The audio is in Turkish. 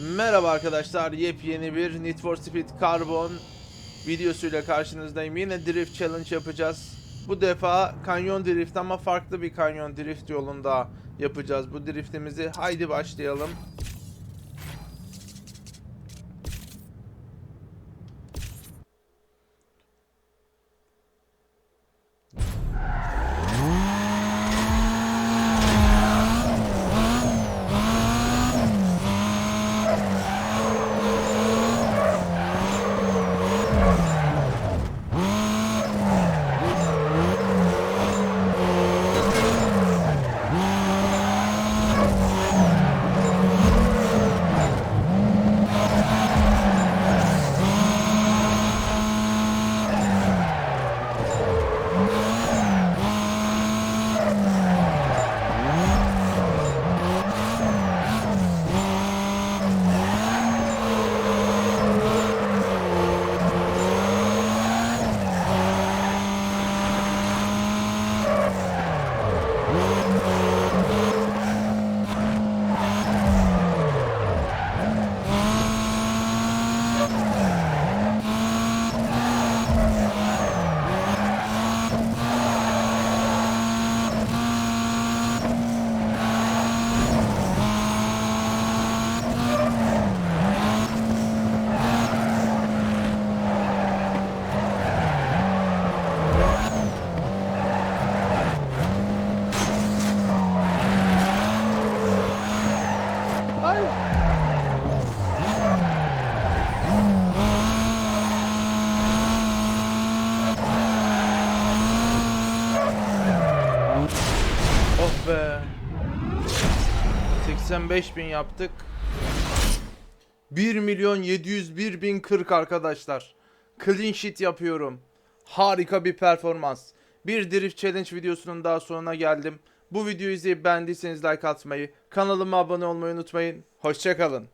Merhaba arkadaşlar, yepyeni bir Need for Speed Carbon videosuyla karşınızdayım. Yine Drift Challenge yapacağız. Bu defa kanyon drift ama farklı bir kanyon drift yolunda yapacağız bu driftimizi. Haydi başlayalım. Be. 85 bin yaptık. 1 milyon 701 bin 40 arkadaşlar. Clean sheet yapıyorum. Harika bir performans. Bir Drift Challenge videosunun daha sonuna geldim. Bu videoyu izleyip beğendiyseniz like atmayı, kanalıma abone olmayı unutmayın. Hoşçakalın.